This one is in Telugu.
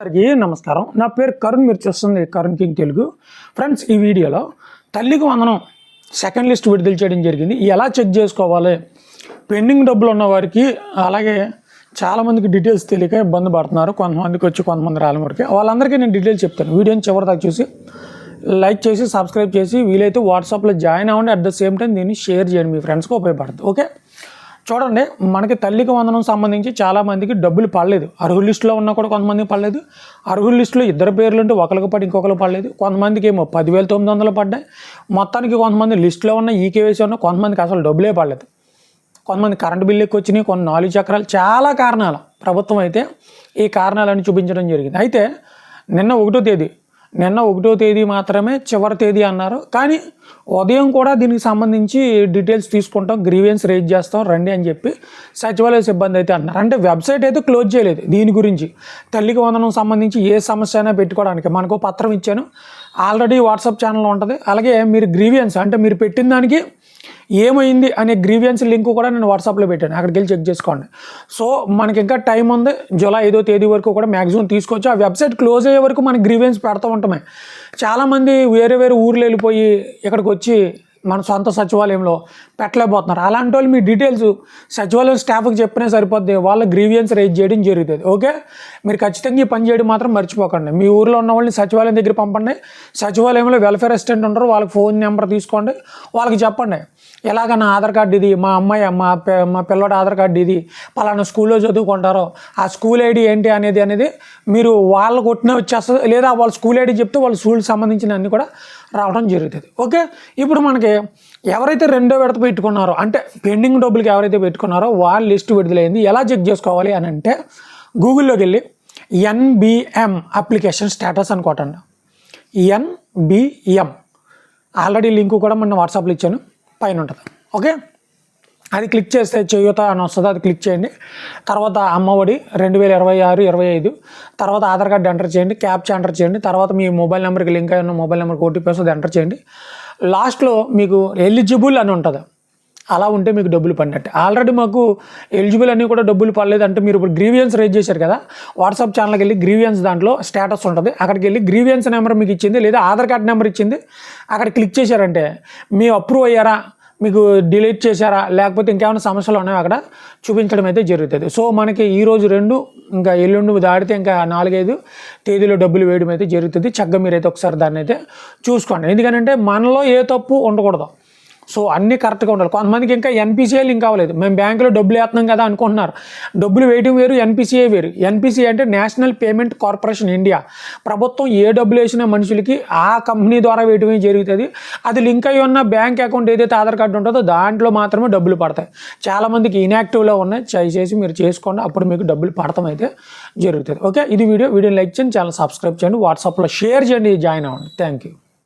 అందరికీ నమస్కారం. నా పేరు కరుణ్ మీరు చూస్తుంది కరుణ్ కింగ్ తెలుగు. ఫ్రెండ్స్ ఈ వీడియోలో తల్లికి వందనం సెకండ్ లిస్ట్ విడుదల చేయడం జరిగింది. ఎలా చెక్ చేసుకోవాలి? పెండింగ్ డబ్బులు ఉన్న వారికి అలాగే చాలామందికి డీటెయిల్స్ తెలియక ఇబ్బంది పడుతున్నారు. కొంతమందికి వచ్చి కొంతమంది రాని వరకు. వాళ్ళందరికీ నేను డీటెయిల్స్ చెప్తాను. వీడియోని చివరి దాకా చూసి లైక్ చేసి సబ్స్క్రైబ్ చేసి వీలైతే వాట్సాప్లో జాయిన్ అవ్వండి. అట్ ద సేమ్ టైం దీన్ని షేర్ చేయండి. మీ ఫ్రెండ్స్కి ఉపయోగపడుతుంది. ఓకే? చూడండి మనకి తల్లికి వందనం సంబంధించి చాలామందికి డబ్బులు పడలేదు. అర్హుల లిస్టులో ఉన్నా కూడా కొంతమందికి పడలేదు. అర్హుల లిస్టులో ఇద్దరు పేర్లు ఉంటే ఒకరికి పడి ఇంకొకరు పడలేదు. కొంతమందికి ఏమో పదివేల తొమ్మిది వందలు పడ్డాయి. మొత్తానికి కొంతమంది లిస్టులో ఉన్న ఈకేవేసి ఉన్న కొంతమందికి అసలు డబ్బులే పడలేదు. కొంతమంది కరెంటు బిల్లు ఎక్కువ వచ్చినాయి కొన్ని నాలుగు చక్రాలు. చాలా కారణాలు. ప్రభుత్వం అయితే ఈ కారణాలను చూపించడం జరిగింది. అయితే నిన్న ఒకటో తేదీ నిన్న ఒకటో తేదీ మాత్రమే చివరి తేదీ అన్నారు. కానీ ఉదయం కూడా దీనికి సంబంధించి డీటెయిల్స్ తీసుకుంటాం గ్రీవియన్స్ రేజ్ చేస్తాం రండి అని చెప్పి సచివాలయ సిబ్బంది అయితే అన్నారు. అంటే వెబ్సైట్ అయితే క్లోజ్ చేయలేదు దీని గురించి. తల్లికి వందనం సంబంధించి ఏ సమస్య అయినా పెట్టుకోవడానికి మనకు పత్రం ఇచ్చాను. ఆల్రెడీ వాట్సాప్ ఛానల్ ఉంటుంది. అలాగే మీరు గ్రీవియన్స్ అంటే మీరు పెట్టిన దానికి ఏమైంది అనే గ్రీవియన్స్ లింక్ కూడా నేను వాట్సాప్లో పెట్టాను. అక్కడికి వెళ్ళి చెక్ చేసుకోండి. సో మనకి ఇంకా టైం ఉంది. జూలై ఐదో తేదీ వరకు కూడా మ్యాక్సిమం తీసుకోవచ్చు ఆ వెబ్సైట్ క్లోజ్ అయ్యే వరకు మనకి గ్రీవియన్స్ పెడతా ఉంటామే. చాలామంది వేరే వేరే ఊర్లు వెళ్ళిపోయి ఇక్కడికి వచ్చి మన సొంత సచివాలయంలో పెట్టలేకపోతున్నారు. అలాంటి వాళ్ళు మీ డీటెయిల్స్ సచివాలయం స్టాఫ్కి చెప్పినా సరిపోద్ది. వాళ్ళ గ్రీవియన్స్ రేజ్ చేయడం జరుగుతుంది. ఓకే? మీరు ఖచ్చితంగా ఈ పని చేయడం మాత్రం మర్చిపోకండి. మీ ఊర్లో ఉన్న వాళ్ళని సచివాలయం దగ్గర పంపండి. సచివాలయంలో వెల్ఫేర్ అసిస్టెంట్ ఉంటారు వాళ్ళకి ఫోన్ నెంబర్ తీసుకోండి. వాళ్ళకి చెప్పండి. ఎలాగ నా ఆధార్ కార్డు ఇది మా అమ్మాయి మా మా పిల్లడి ఆధార్ కార్డు ఇది పలానా స్కూల్లో చదువుకుంటారో ఆ స్కూల్ ఐడి ఏంటి అనేది అనేది మీరు వాళ్ళు కొట్టిన వచ్చేస్తుంది. లేదా వాళ్ళ స్కూల్ ఐడి చెప్తే వాళ్ళ స్కూల్కి సంబంధించిన అన్నీ కూడా రావడం జరుగుతుంది. ఓకే? ఇప్పుడు మనకి ఎవరైతే రెండో విడత పెట్టుకున్నారో అంటే పెండింగ్ డబ్బులకి ఎవరైతే పెట్టుకున్నారో వాళ్ళ లిస్ట్ విడుదలైంది. ఎలా చెక్ చేసుకోవాలి అని అంటే గూగుల్లోకి వెళ్ళి ఎన్బిఎం అప్లికేషన్ స్టేటస్ అని కొట్టండి. ఎన్బిఎం ఆల్రెడీ లింక్ కూడా మొన్న వాట్సాప్లో ఇచ్చాను. పైన ఉంటుంది. ఓకే? అది క్లిక్ చేస్తే చేయూత అని వస్తుంది. అది క్లిక్ చేయండి. తర్వాత అమ్మఒడి రెండు వేల ఇరవై ఆరు ఇరవై ఐదు. తర్వాత ఆధార్ కార్డు ఎంటర్ చేయండి. క్యాప్చా ఎంటర్ చేయండి. తర్వాత మీ మొబైల్ నెంబర్కి లింక్ అయిన మొబైల్ నెంబర్కి ఓటీపీ వస్తుంది. ఎంటర్ చేయండి. లాస్ట్లో మీకు ఎలిజిబుల్ అని ఉంటుంది. అలా ఉంటే మీకు డబ్బులు పడినట్టు. ఆల్రెడీ మాకు ఎలిజిబుల్ అన్నీ కూడా డబ్బులు పడలేదు అంటే మీరు ఇప్పుడు గ్రీవియన్స్ రేజ్ చేశారు కదా వాట్సాప్ ఛానల్కి వెళ్ళి గ్రీవియన్స్ దాంట్లో స్టేటస్ ఉంటుంది. అక్కడికి వెళ్ళి గ్రీవియన్స్ నెంబర్ మీకు ఇచ్చింది లేదా ఆధార్ కార్డ్ నెంబర్ ఇచ్చింది. అక్కడ క్లిక్ చేశారంటే మీ అప్రూవ్ అయ్యారా? మీకు డిలీట్ చేశారా? లేకపోతే ఇంకేమైనా సమస్యలు ఉన్నాయో అక్కడ? చూపించడం అయితే జరుగుతుంది. సో మనకి ఈరోజు రెండు ఇంకా ఎల్లుండి దాడితే ఇంకా నాలుగైదు తేదీలో డబ్బులు వేయడం అయితే జరుగుతుంది. చక్కగా మీరైతే ఒకసారి దాన్ని అయితే చూసుకోండి. ఎందుకంటే మనలో ఏ తప్పు ఉండకూడదు. సో అన్నీ కరెక్ట్గా ఉండాలి. కొంతమందికి ఇంకా ఎన్పిసిఐలు లింక్ అవ్వలేదు. మేము బ్యాంకులో డబ్బులు వేస్తున్నాం కదా అనుకుంటున్నారు. డబ్బులు వేయడం వేరు ఎన్పిసిఐ వేరు. ఎన్పిసిఐ అంటే నేషనల్ పేమెంట్ కార్పొరేషన్ ఇండియా ప్రభుత్వం ఏ డబ్బులు వేసిన మనుషులకి ఆ కంపెనీ ద్వారా వేయడమే జరుగుతుంది. అది లింక్ అయి ఉన్న బ్యాంక్ అకౌంట్ ఏదైతే ఆధార్ కార్డు ఉంటుందో దాంట్లో మాత్రమే డబ్బులు పడతాయి. చాలామందికి ఇన్యాక్టివ్లో ఉన్నాయి. చేసి మీరు చేసుకోండి. అప్పుడు మీకు డబ్బులు పడతాం అయితే జరుగుతుంది. ఓకే? ఇది వీడియో. వీడియో లైక్ చేయండి. ఛానల్ సబ్స్క్రైబ్ చేయండి. వాట్సాప్లో షేర్ చేయండి. జాయిన్ అవ్వండి. Thank you.